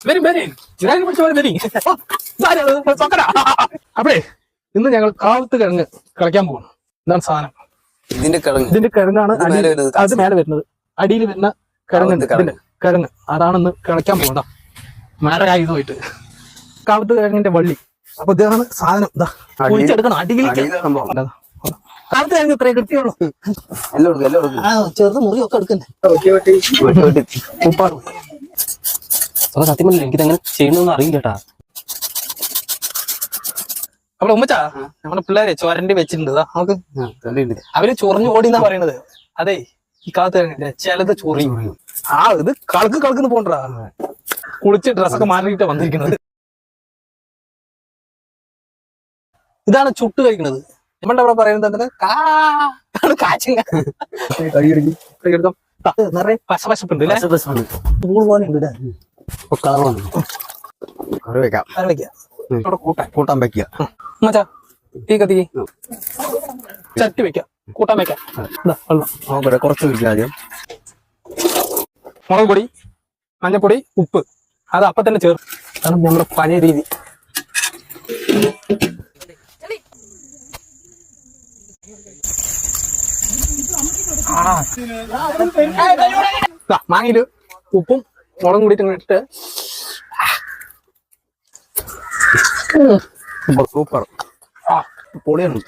വരും വരും ഇതാരും പിടിച്ച പോലെ വരും അപ്പഴേ ഇന്ന് ഞങ്ങൾ കാവത്ത് കിഴങ്ങ് കളിക്കാൻ പോകണം ഇതാണ് സാധനം. ഇതിന്റെ കിഴങ്ങ്. ഇതിന്റെ കിഴങ്ങാണ് അത് മേലെ വരുന്നത്. അടിയിൽ വരുന്ന കിഴങ്ങുണ്ട്. ഇതിന്റെ കിഴങ്ങ്. അതാണെന്ന് കളിക്കാൻ പോകണ്ട പോയിട്ട് കാവത്ത് കിഴങ്ങിന്റെ വള്ളി. അപ്പൊ ഇതാണ് സാധനം. ഇതാ അടിയിൽ- കുഴിച്ചെടുക്കണം. അടിയിലേക്ക്. അടിയിലെ കാവത്ത് കിഴങ്ങ് ഇത്രേ കിട്ടിയുള്ളൂ. ചെറുത് മുറിയൊക്കെ എടുക്കണ്ടേ? വെട്ടി വെട്ടി ഉപ്പാട് അപ്പൊ സത്യം പറഞ്ഞില്ല എനിക്ക് എങ്ങനെ ചെയ്യണമെന്ന് അറിയില്ല കേട്ടാ അവിടെ ഉമ്മച്ചാ നമ്മുടെ പിള്ളേരെ ചൊരണ്ടി വെച്ചിട്ടുണ്ട് നമുക്ക്. അവർ ചൊറിഞ്ഞു ഓടി എന്നാ പറയണത്. അതെ ഈ കാലത്ത് ചിലത് ചൊറിയും ആ ഇത് കളക്ക് കളക്കുന്ന് പോണ്ടാ കുളിച്ച് ഡ്രസ്സൊക്കെ മാറിയിട്ട് വന്നിരിക്കുന്നത്. ഇതാണ് ചുട്ട് കഴിക്കുന്നത് നമ്മളുടെ അവിടെ പറയുന്നത് എന്താണ്? കാ കാച്ചിങ്ങ. എടുക്കാം. നിറയെ പശപശപ്പുണ്ട് അല്ലേ? പോലെ ഉണ്ട് വന്നു കറി വെക്കാം. അത് വെക്കാം. കൂട്ടാൻ. കൂട്ടാൻ വെക്കുക മച്ചാ തീ കത്തിക്ക്. ചട്ടി വെക്കാം. കൂട്ടാൻ വെക്കാം. വെള്ളം കുറച്ച് ആദ്യം. മുളക് പൊടി മഞ്ഞപ്പൊടി ഉപ്പ്. അത് അപ്പൊ തന്നെ ചേർക്കും. അതാണ് നമ്മുടെ പഴയ രീതി. മാങ്ങയിൽ ഉപ്പും മുളകും കൂടിയിട്ട് ഇട്ടിട്ട് സൂപ്പർ. പൊളിയാണ്.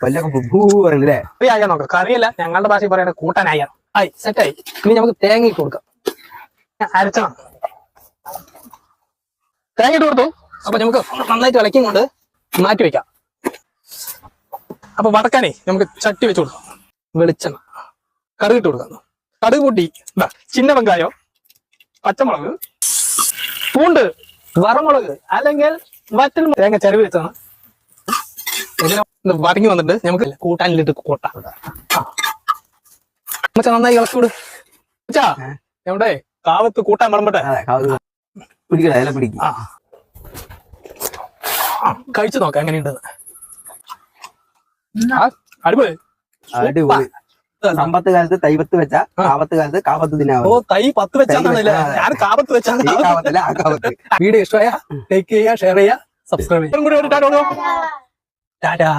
കറി നോക്കാം. കറിയല്ല ഞങ്ങളുടെ ഭാഷയിൽ പറയണ കൂട്ടാനായ. ആയി സെറ്റായി ഇനി നമുക്ക് തേങ്ങ ഇട്ട് കൊടുക്കാം. അരച്ചണം. തേങ്ങ ഇട്ട് കൊടുത്തു. അപ്പൊ നമുക്ക് നന്നായിട്ട് ഇളക്കിയും കൊണ്ട് മാറ്റി വെക്കാം. അപ്പൊ വടക്കാനേ നമുക്ക് ചട്ടി വെച്ച് കൊടുക്കാം. വെളിച്ചെണ്ണ. കടുക് ഇട്ട് കൊടുക്കാം. കടുക് പൊട്ടി. ചിന്ന വെങ്കായം. പച്ചമുളക് പൂണ്ട് വറമുളക് അല്ലെങ്കിൽ വറ്റൽ തേങ്ങ ചെരുവ് വെച്ചാണ് വരങ്ങി വന്നിട്ട് നമുക്ക് കൂട്ടാനിലിട്ട് കൂട്ടാം. മച്ചാ നന്നായി ഇളക്കൂട് മച്ചാ എവിടെ? കാവത്ത് കൂട്ടാൻ വിളമ്പട്ടെ? പിടിക്കും. കഴിച്ചു നോക്കാം എങ്ങനെയുണ്ട് അടിപൊളി. അടിപൊളി. സമ്പത്ത് കാലത്ത് തൈവത്ത് വെച്ച കാവത്ത് കാലത്ത് കാവത്ത് ഓ തിന്നാവും തൈ പത്ത് വെച്ചാന്നല്ലേ ഞാൻ കാവത്ത് വെച്ചാണ് ഈ കാവത്തല്ല ആ കാവത്ത് വീഡിയോ ഇഷ്ടമായ ലൈക്ക് ചെയ്യുക ഷെയർ ചെയ്യുക സബ്സ്ക്രൈബ് ചെയ്യുക. ടാറ്റാ